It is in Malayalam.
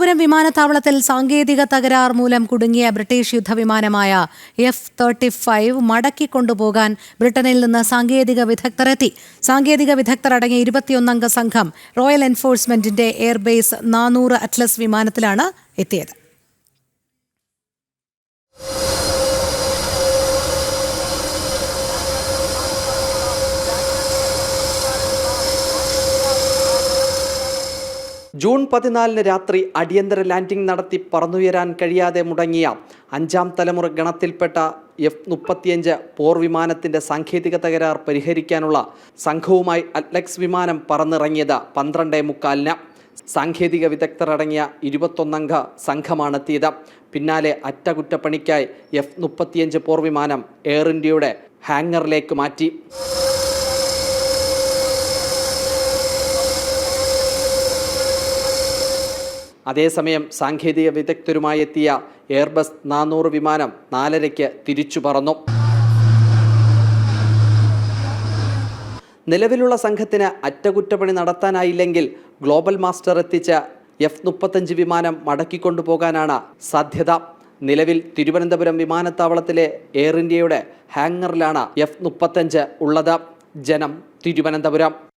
തിരുവനന്തപുരം വിമാനത്താവളത്തിൽ സാങ്കേതിക തകരാർ മൂലം കുടുങ്ങിയ ബ്രിട്ടീഷ് യുദ്ധവിമാനമായ എഫ് തേർട്ടി ഫൈവ് മടക്കി കൊണ്ടുപോകാൻ ബ്രിട്ടനിൽ നിന്ന് സാങ്കേതിക വിദഗ്ധരെത്തി. സാങ്കേതിക വിദഗ്ധർ അടങ്ങിയ ഇരുപത്തിയൊന്നംഗ സംഘം റോയൽ എൻഫോഴ്സ്മെന്റിന്റെ എയർബേസ് നാനൂറ് അറ്റ്ലസ് വിമാനത്തിലാണ് എത്തിയത്. ജൂൺ പതിനാലിന് രാത്രി അടിയന്തര ലാൻഡിംഗ് നടത്തി പറന്നുയരാൻ കഴിയാതെ മുടങ്ങിയ അഞ്ചാം തലമുറ ഗണത്തിൽപ്പെട്ട എഫ് മുപ്പത്തിയഞ്ച് പോർ വിമാനത്തിന്റെ സാങ്കേതിക തകരാർ പരിഹരിക്കാനുള്ള സംഘവുമായി അറ്റ്ലക്സ് വിമാനം പറന്നിറങ്ങിയത് പന്ത്രണ്ടേ മുക്കാലിന്. സാങ്കേതിക വിദഗ്ധരടങ്ങിയ ഇരുപത്തൊന്നംഗ സംഘമാണെത്തിയത്. പിന്നാലെ അറ്റകുറ്റപ്പണിക്കായി എഫ് മുപ്പത്തിയഞ്ച് പോർ വിമാനം എയർ ഇന്ത്യയുടെ ഹാങ്ങറിലേക്ക് മാറ്റി. അതേസമയം സാങ്കേതിക വിദഗ്ധരുമായി എത്തിയ എയർബസ് നാനൂറ് വിമാനം നാലരയ്ക്ക് തിരിച്ചു പറന്നു. നിലവിലുള്ള സംഘത്തിന് അറ്റകുറ്റപ്പണി നടത്താനായില്ലെങ്കിൽ ഗ്ലോബൽ മാസ്റ്റർ എത്തിച്ച എഫ് മുപ്പത്തഞ്ച് വിമാനം മടക്കിക്കൊണ്ടുപോകാനാണ് സാധ്യത. നിലവിൽ തിരുവനന്തപുരം വിമാനത്താവളത്തിലെ എയർ ഇന്ത്യയുടെ ഹാങ്ങറിലാണ് എഫ് മുപ്പത്തഞ്ച് ഉള്ളത്. ജനം തിരുവനന്തപുരം.